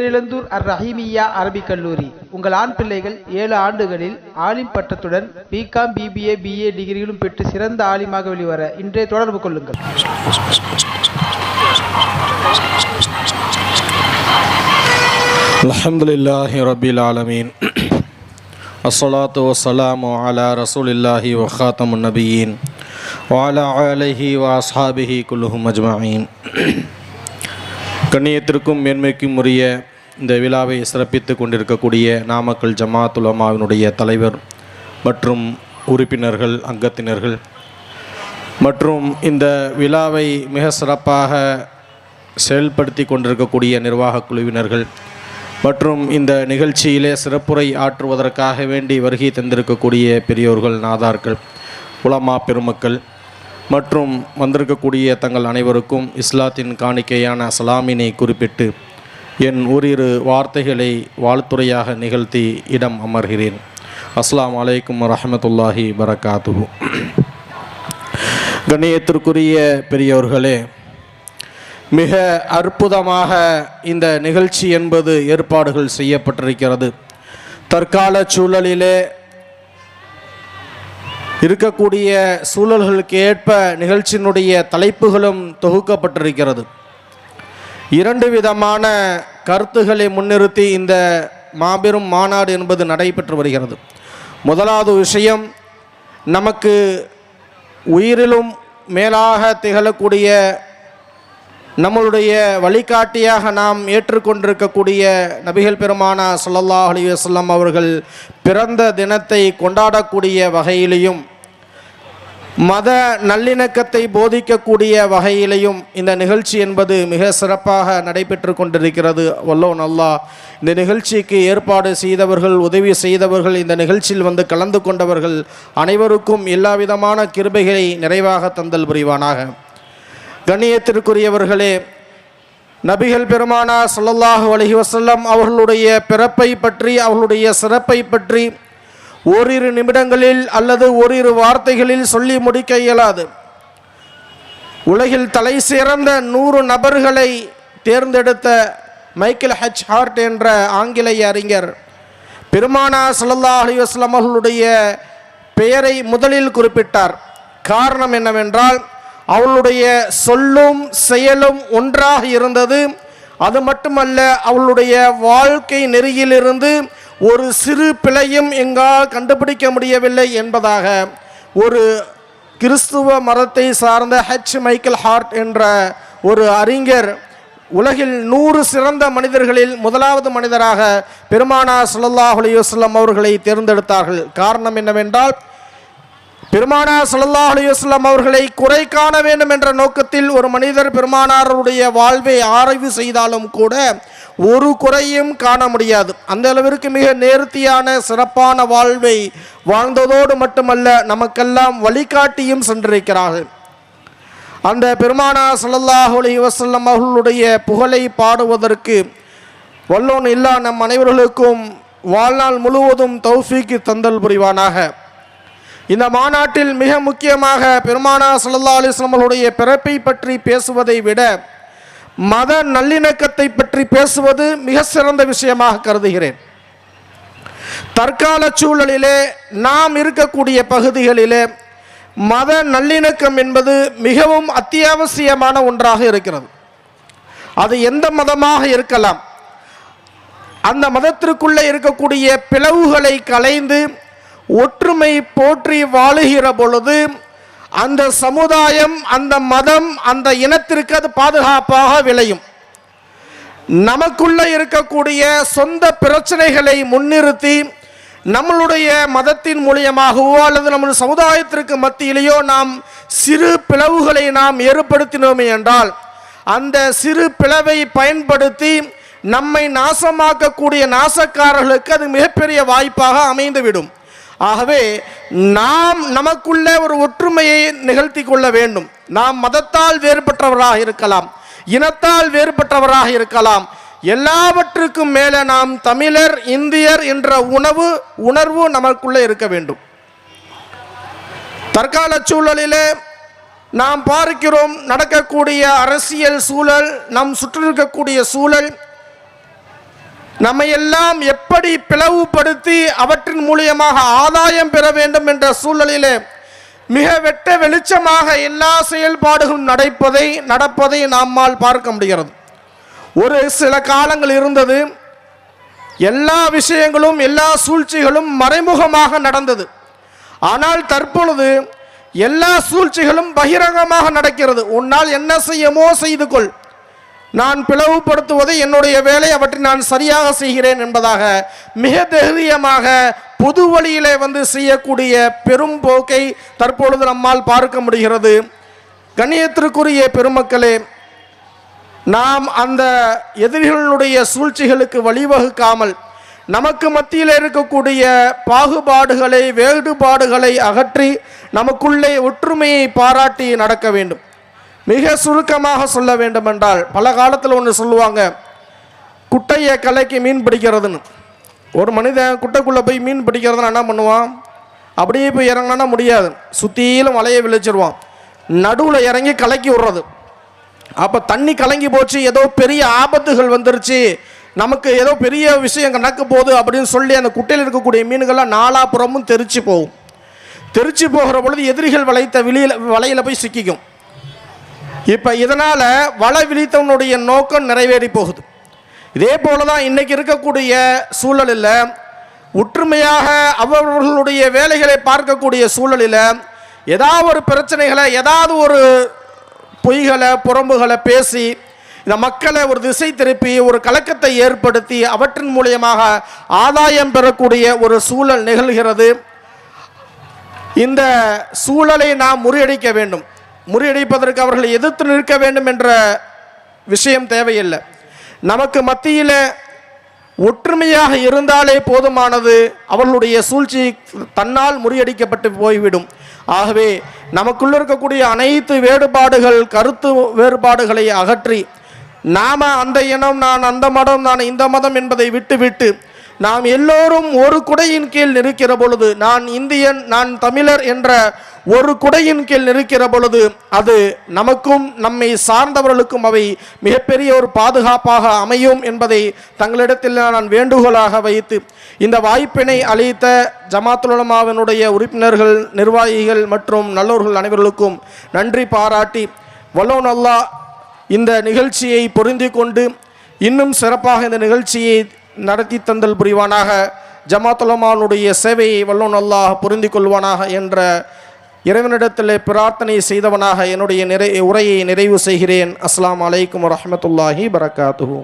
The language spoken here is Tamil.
பேரிழந்தூர் அர் ரஹீமியா அரபிக் கல்லூரி உங்கள் ஆண் பிள்ளைகள் ஏழு ஆண்டுகளில் ஆலிம் பட்டத்துடன் பிகாம் பிபிஏ பிஏ டிகிரிகளும் பெற்று சிறந்த ஆலிமாக வெளிவர இன்றே தொடர்பு கொள்ளுங்கள் الحمد لله رب العالمين الصلاة والسلام على رسول الله وخاتم النبيين وعلى آله وأصحابه كلهم أجمعين கண்ணியத்திற்கும் மேன்மைக்கும் உரிய இந்த விழாவை சிறப்பித்து கொண்டிருக்கக்கூடிய நாமக்கல் ஜமாத் உலமாவினுடைய தலைவர் மற்றும் உறுப்பினர்கள் அங்கத்தினர்கள். மற்றும் இந்த விழாவை மிக சிறப்பாக செயல்படுத்தி கொண்டிருக்கக்கூடிய நிர்வாக குழுவினர்கள் மற்றும் இந்த நிகழ்ச்சியிலே சிறப்புரை ஆற்றுவதற்காக வேண்டி வருகை தந்திருக்கக்கூடிய பெரியோர்கள் நாதார்கள் உலமா பெருமக்கள் மற்றும் வந்திருக்கக்கூடிய தங்கள் அனைவருக்கும் இஸ்லாத்தின் காணிக்கையான சலாமினை குறிப்பிட்டு என் ஓரிரு வார்த்தைகளை வாழ்த்துறையாக நிகழ்த்தி இடம் அமர்கிறேன். அஸ்லாம் அலைக்கும் வரஹமத்துல்லாஹி வரகாத்துஹு. கண்ணியத்திற்குரிய பெரியவர்களே மிக அற்புதமாக இந்த நிகழ்ச்சி என்பது ஏற்பாடுகள் செய்யப்பட்டிருக்கிறது. தற்கால சூழலிலே இருக்கக்கூடிய சூழல்களுக்கு ஏற்ப நிகழ்ச்சியினுடைய தலைப்புகளும் தொகுக்கப்பட்டிருக்கிறது. இரண்டு விதமான கருத்துக்களை முன்னிறுத்தி இந்த மாபெரும் மாநாடு என்பது நடைபெற்று வருகிறது. முதலாவது விஷயம் நமக்கு உயிரிலும் மேலாக திகழக்கூடிய நம்மளுடைய வழிகாட்டியாக நாம் ஏற்றுக்கொண்டிருக்கக்கூடிய நபிகள் பெருமானா சொல்லல்லா அலி வசல்லம் அவர்கள் பிறந்த தினத்தை கொண்டாடக்கூடிய வகையிலையும் மத நல்லிணக்கத்தை போதிக்கக்கூடிய வகையிலையும் இந்த நிகழ்ச்சி என்பது மிக சிறப்பாக நடைபெற்று கொண்டிருக்கிறது. வல்லோ நல்லா இந்த நிகழ்ச்சிக்கு ஏற்பாடு செய்தவர்கள் உதவி செய்தவர்கள் இந்த நிகழ்ச்சியில் வந்து கலந்து கொண்டவர்கள் அனைவருக்கும் எல்லாவிதமான கிருபைகளை நிறைவாக தந்தல் புரிவானாக. கண்ணியத்திற்குரியவர்களே நபிகள் பெருமானா சொல்லல்லாஹு அலஹி வசல்லம் அவர்களுடைய பிறப்பை பற்றி அவர்களுடைய சிறப்பை பற்றி ஓரிரு நிமிடங்களில் அல்லது ஓரிரு வார்த்தைகளில் சொல்லி முடிக்க இயலாது. உலகில் தலை சிறந்த நூறு நபர்களை தேர்ந்தெடுத்த மைக்கேல் ஹச் ஹார்ட் என்ற ஆங்கிலேய அறிஞர். பெருமானா சல்லா அலி வஸல்லம் அவர்களுடைய பெயரை முதலில் குறிப்பிட்டார். காரணம் என்னவென்றால் அவளுடைய சொல்லும் செயலும் ஒன்றாக இருந்தது. அது மட்டுமல்ல அவளுடைய வாழ்க்கை நெறியிலிருந்து ஒரு சிறு பிழையும் எங்கால் கண்டுபிடிக்க முடியவில்லை என்பதாக ஒரு கிறிஸ்துவ மதத்தை சார்ந்த ஹெச் மைக்கேல் ஹார்ட் என்ற ஒரு அறிஞர் உலகில் நூறு சிறந்த மனிதர்களில் முதலாவது மனிதராக பெருமானா ஸல்லல்லாஹு அலையுஸ்லம் அவர்களை தேர்ந்தெடுத்தார்கள். காரணம் என்னவென்றால் பெருமானா ஸல்லல்லாஹு அலையுஸ்லம் அவர்களை குறை காண வேண்டும் என்ற நோக்கத்தில் ஒரு மனிதர் பெருமானாருடைய வாழ்வை ஆராய்வு செய்தாலும் கூட ஒரு குறையும் காண முடியாது. அந்த அளவிற்கு மிக நேர்த்தியான சிறப்பான வாழ்வை வாழ்ந்ததோடு மட்டுமல்ல நமக்கெல்லாம் வழிகாட்டியும் சென்றிருக்கிறார்கள். அந்த பெருமானா ஸல்லல்லாஹு அலைஹி வஸல்லம் அவர்களுடைய புகழை பாடுவதற்கு வல்லோன் இல்லா நம் அனைவர்களுக்கும் வாழ்நாள் முழுவதும் தௌஃபீக்கு தந்தல் புரிவானாக. இந்த மாநாட்டில் மிக முக்கியமாக பெருமானா சல்லா அலைஹி பிறப்பை பற்றி பேசுவதை விட மத நல்லிணக்கத்தை பற்றி பேசுவது மிக சிறந்த விஷயமாக கருதுகிறேன். தற்கால சூழலிலே நாம் இருக்கக்கூடிய பகுதிகளிலே மத நல்லிணக்கம் என்பது மிகவும் அத்தியாவசியமான ஒன்றாக இருக்கிறது. அது எந்த மதமாக இருக்கலாம். அந்த மதத்திற்குள்ளே இருக்கக்கூடிய பிளவுகளை களைந்து ஒற்றுமை போற்றி வாழுகிற பொழுது அந்த சமுதாயம் அந்த மதம் அந்த இனத்திற்கு அது பாதுகாப்பாக விளையும். நமக்குள்ள இருக்கக்கூடிய சொந்த பிரச்சனைகளை முன்னிறுத்தி நம்மளுடைய மதத்தின் மூலியமாகவோ அல்லது நமது சமுதாயத்திற்கு மத்தியிலேயோ நாம் சிறு பிளவுகளை நாம் ஏற்படுத்தினோமே என்றால் அந்த சிறு பிளவை பயன்படுத்தி நம்மை நாசமாக்கக்கூடிய நாசக்காரர்களுக்கு அது மிகப்பெரிய வாய்ப்பாக அமைந்துவிடும். ஆகவே நாம் நமக்குள்ள ஒரு ஒற்றுமையை நிகழ்த்தி கொள்ள வேண்டும். நாம் மதத்தால் வேறுபட்டவராக இருக்கலாம் இனத்தால் வேறுபட்டவராக இருக்கலாம். எல்லாவற்றுக்கும் மேலே நாம் தமிழர் இந்தியர் என்ற உணவு உணர்வு நமக்குள்ளே இருக்க வேண்டும். தற்கால சூழலிலே நாம் பார்க்கிறோம் நடக்கக்கூடிய அரசியல் சூழல் நம் சுற்றிருக்கக்கூடிய சூழல் நம்மையெல்லாம் எப்படி பிளவுபடுத்தி அவற்றின் மூலியமாக ஆதாயம் பெற வேண்டும் என்ற சூழலிலே மிக வெட்ட வெளிச்சமாக எல்லா செயல்பாடுகளும் நடப்பதை நடப்பதை நம்மால் பார்க்க முடிகிறது. ஒரு சில காலங்கள் இருந்தது எல்லா விஷயங்களும் எல்லா சூழ்ச்சிகளும் மறைமுகமாக நடந்தது. ஆனால் தற்பொழுது எல்லா சூழ்ச்சிகளும் பகிரங்கமாக நடக்கிறது. உன்னால் என்ன செய்யமோ செய்து கொள். நான் பிளவுபடுத்துவதை என்னுடைய வேலை அவற்றை நான் சரியாக செய்கிறேன் என்பதாக மிக தைரியமாக பொது வழியிலே வந்து செய்யக்கூடிய பெரும் போக்கை தற்பொழுது நம்மால் பார்க்க முடிகிறது. கண்ணியத்திற்குரிய பெருமக்களே நாம் அந்த எதிரிகளுடைய சூழ்ச்சிகளுக்கு வழிவகுக்காமல் நமக்கு மத்தியில் இருக்கக்கூடிய பாகுபாடுகளை வேறுபாடுகளை அகற்றி நமக்குள்ளே ஒற்றுமையை பாராட்டி நடக்க வேண்டும். மிக சுருக்கமாக சொல்ல வேண்டுமென்றால் பல காலத்தில் ஒன்று சொல்லுவாங்க குட்டையை கலைக்கு மீன் பிடிக்கிறதுன்னு. ஒரு மனிதன் குட்டைக்குள்ளே போய் மீன் பிடிக்கிறதுனா என்ன பண்ணுவான்? அப்படியே போய் இறங்கினா முடியாது. சுற்றிலும் வலையை விழிச்சிருவான். நடுவில் இறங்கி கலக்கி விடுறது. அப்போ தண்ணி கலங்கி போச்சு ஏதோ பெரிய ஆபத்துகள் வந்துருச்சு. நமக்கு ஏதோ பெரிய விஷயம் நடக்க போகுது அப்படின்னு சொல்லி அந்த குட்டையில் இருக்கக்கூடிய மீன்கள்லாம் நாலாபுறமும் தெரிச்சு போகும். தெரிச்சு போகிற பொழுது எதிரிகள் வளைத்த வெளியில் வலையில் போய் சிக்கிக்கும். இப்போ இதனால் வலை விழித்தவனுடைய நோக்கம் நிறைவேறி போகுது. இதே போல தான் இன்றைக்கி இருக்கக்கூடிய சூழலில் ஒற்றுமையாக அவர்களுடைய வேலைகளை பார்க்கக்கூடிய சூழலில் ஏதாவது ஒரு பிரச்சனைகளை ஏதாவது ஒரு பொய்களை புறம்புகளை பேசி இந்த மக்களை ஒரு திசை திருப்பி ஒரு கலக்கத்தை ஏற்படுத்தி அவற்றின் மூலியமாக ஆதாயம் பெறக்கூடிய ஒரு சூழல் நிகழ்கிறது. இந்த சூழலை நாம் முறியடிக்க வேண்டும். முறியடிப்பதற்கு அவர்களை எதிர்த்து நிற்க வேண்டும் என்ற விஷயம் தேவையில்லை. நமக்கு மத்தியில் ஒற்றுமையாக இருந்தாலே போதுமானது. அவர்களுடைய சூழ்ச்சி தன்னால் முறியடிக்கப்பட்டு போய்விடும். ஆகவே நமக்குள்ள இருக்கக்கூடிய அனைத்து வேறுபாடுகள் கருத்து வேறுபாடுகளை அகற்றி நாம் அந்த இனம் நான் அந்த மதம் நான் இந்த மதம் என்பதை விட்டுவிட்டு நாம் எல்லோரும் ஒரு குடையின் கீழ் நிற்கிற பொழுது நான் இந்தியன் நான் தமிழர் என்ற ஒரு குடையின் கீழ் நிற்கிற பொழுது அது நமக்கும் நம்மை சார்ந்தவர்களுக்கும் அவை மிகப்பெரிய ஒரு பாதுகாப்பாக அமையும் என்பதை தங்களிடத்தில் நான் வேண்டுகோளாக வைத்து இந்த வாய்ப்பினை அளித்த ஜமாத்துலமாவினுடைய உறுப்பினர்கள் நிர்வாகிகள் மற்றும் நல்லோர்கள் அனைவர்களுக்கும் நன்றி பாராட்டி வல்லோன் அல்லாஹ் இந்த நிகழ்ச்சியை பொருந்தி கொண்டு இன்னும் சிறப்பாக இந்த நிகழ்ச்சியை நடத்தி தந்தல் புரிவானாக. ஜமாத்துலமானுடைய சேவையை வல்லோன் அல்லாஹ் புரிந்து கொள்வானாக என்ற இறைவனிடத்தில் பிரார்த்தனை செய்தவனாக என்னுடைய நிறை உரையை நிறைவு செய்கிறேன். அஸ்லாம் அலைக்கும் வரமத்துல்லாஹி பரகாத்துஹூ